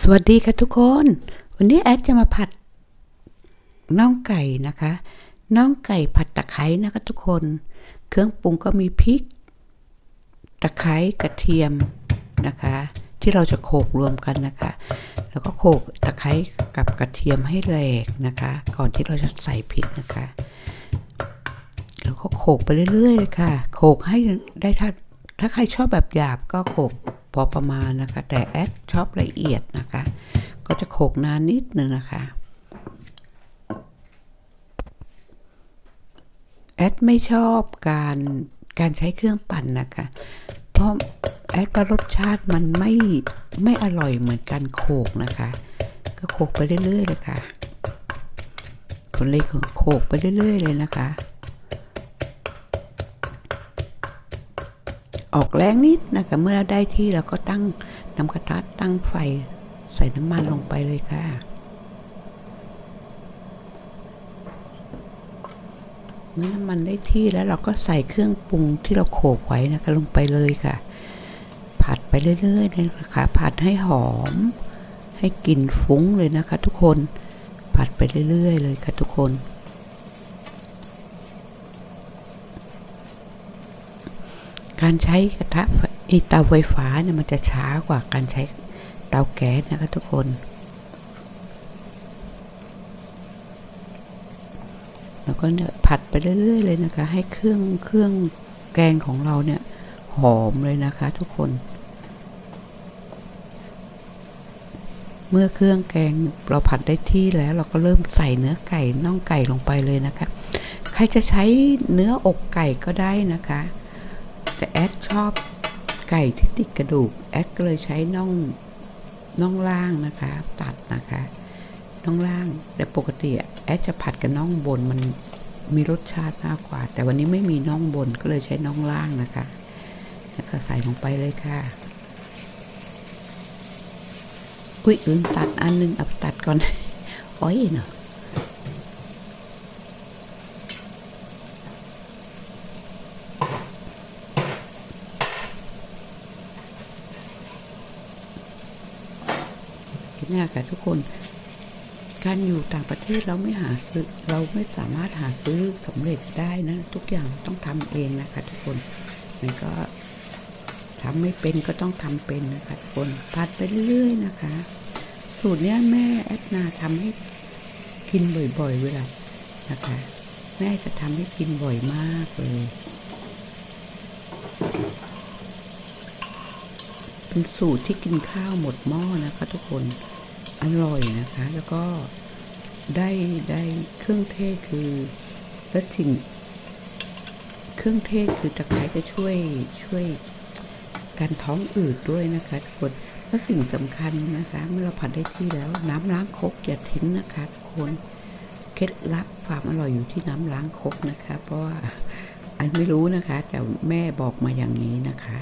สวัสดีค่ะทุกคน วันนี้แอดจะมาผัดน่องไก่นะคะน่องไก่ผัดตะไคร้นะคะทุกคน เครื่องปรุงก็มีพริก ตะไคร้กระเทียมนะคะ ที่เราจะโขลกรวมกันนะคะ แล้วก็โขลกตะไคร้กับกระเทียมให้แหลกนะคะ ก่อนที่เราจะใส่พริกนะคะ แล้วก็โขลกไปเรื่อยๆเลยค่ะ โขลกให้ได้ถ้าถ้าใครชอบแบบหยาบก็โขลก พอประมาณนะคะ แต่แอดชอบละเอียดนะคะ ก็จะโขกนานนิดนึงนะคะแอดไม่ชอบการการใช้เครื่องปั่นนะคะ เพราะแอดว่ารสชาติมันไม่ไม่อร่อยเหมือนการโขกนะคะ ก็โขกไปเรื่อยๆเลยค่ะคนเล็กโขกไปเรื่อยๆเลยนะคะ ออกแรงนิดนะคะเมื่อเราได้ที่เราก็ตั้งนำกระทะตั้งไฟใส่น้ำมันลงไปเลยค่ะ เมื่อน้ำมันได้ที่แล้วเราก็ใส่เครื่องปรุงที่เราโขลกไว้นะคะลงไปเลยค่ะ ผัดไปเรื่อยๆนะคะผัดให้หอม ให้กลิ่นฟุ้งเลยนะคะ ทุกคนผัดไปเรื่อยๆ เลยค่ะทุกคน การใช้กระทะไอเตาไฟฟ้าเนี่ยมันจะช้ากว่าการใช้เตาแก๊สนะคะทุกคน แล้วก็เนี่ยผัดไปเรื่อยๆเลยนะคะ ให้เครื่องเครื่องแกงของเราเนี่ยหอมเลยนะคะทุกคน เมื่อเครื่องแกงเราผัดได้ที่แล้ว เราก็เริ่มใส่เนื้อไก่น่องไก่ลงไปเลยนะคะ ใครจะใช้เนื้ออกไก่ก็ได้นะคะ แต่แอดชอบไก่ที่ติดกระดูก แอดก็เลยใช้น่องน่องล่างนะคะ ตัดนะคะน่องล่างแต่ปกติแอดจะผัดกับน่องบนมันมีรสชาติมากกว่า แต่วันนี้ไม่มีน่องบนก็เลยใช้น่องล่างนะคะแล้วก็ใส่ลงไปเลยค่ะอุ้ยลืมตัดอันนึงเอาไปตัดก่อนโอ้ยเนาะ เนี่ยค่ะทุกคน การอยู่ต่างประเทศเราไม่หาซื้อเราไม่สามารถหาซื้อสำเร็จได้นะ ทุกอย่างต้องทำเองนะคะ ทุกคนมันก็ทำไม่เป็นก็ต้องทำเป็นนะคะทุกคนผัดไปเรื่อยๆนะคะ สูตรเนี้ยแม่แอดนาทำให้กินบ่อยๆเวลานะคะ แม่จะทำให้กินบ่อยมากเลยเป็นสูตรที่กินข้าวหมดหม้อนะคะทุกคน อร่อยนะคะ แล้วก็ได้ได้เครื่องเทศคือและสิ่งเครื่องเทศคือตะไคร้จะช่วยช่วยการท้องอืดด้วยนะคะทุกคนและสิ่งสำคัญนะคะ เมื่อเราผัดได้ที่แล้ว น้ำล้างครกอย่าทิ้งนะคะทุกคนเคล็ดลับความอร่อยอยู่ที่น้ำล้างครกนะคะ เพราะว่าอันไม่รู้นะคะแต่แม่บอกมาอย่างนี้นะคะ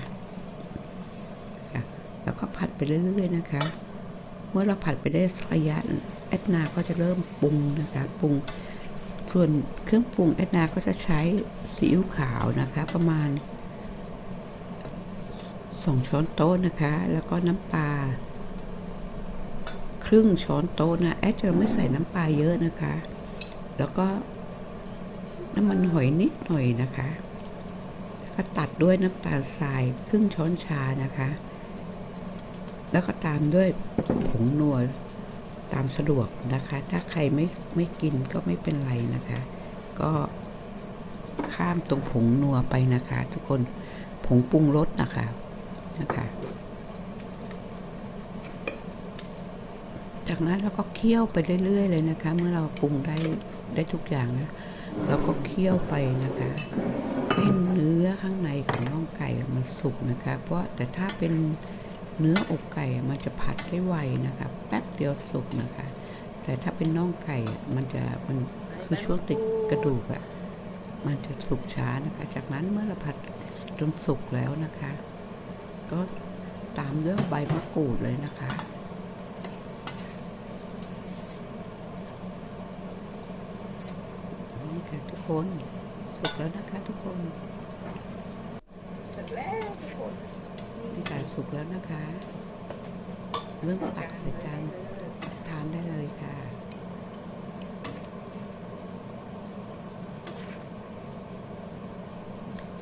แล้วก็ผัดไปเรื่อย ๆ นะคะ เมื่อเราผัดไปได้สักระยะแอดนาก็จะเริ่มปรุงนะคะปรุง ส่วนเครื่องปรุงแอดนาก็จะใช้ซีอิ๊วขาวนะคะ ประมาณสองช้อนโต๊ะนะคะ แล้วก็น้ำปลาครึ่งช้อนโต๊ะนะแอดจะไม่ใส่น้ำปลาเยอะนะคะ แล้วก็น้ำมันหอยนิดหน่อยนะคะก็ตัดด้วยน้ำตาลทรายครึ่งช้อนชานะคะ แล้วก็ตามด้วยผงนัวตามสะดวกนะคะ ถ้าใครไม่ไม่กินก็ไม่เป็นไรนะคะ ก็ข้ามตรงผงนัวไปนะคะ ทุกคนผงปรุงรสนะคะนะคะจากนั้นเราก็เคี่ยวไปเรื่อยๆเลยนะคะ เมื่อเราปรุงได้ได้ทุกอย่างนะเราก็เคี่ยวไปนะคะให้เนื้อข้างในของน่องไก่มันสุกนะคะ เพราะแต่ถ้าเป็น เนื้ออกไก่มันจะผัดได้ไวนะคะแป๊บเดียวสุกนะคะ แต่ถ้าเป็นน่องไก่มันจะมันคือช่วงติดกระดูกอะ่ะมันจะสุกช้านะคะ จากนั้นเมื่อเราผัดจนสุกแล้วนะคะ ก็ตามด้วยใบมะกรูดเลยนะคะนี่ค่ะทุกคนสุกแล้วนะคะทุกคนเสร็จแล้วทุกคน นี่ค่ะสุกแล้วนะคะ เริ่มตักใส่จานทานได้เลยค่ะ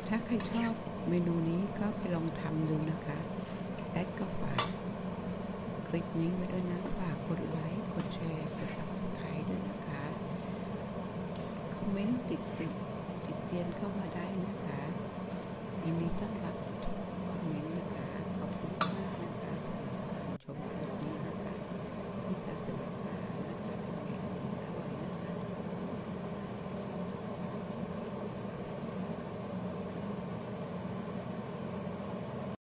ถ้าใครชอบเมนูนี้ก็ไปลองทำดูนะคะ แอดก็ฝากคลิปนี้ไว้ด้วยนะ ฝากกดไลค์ กดแชร์ กด subscribe ด้วยนะคะ คอมเมนต์ติดติดติดเตียนเข้ามาได้นะคะยินดีต้อนรับ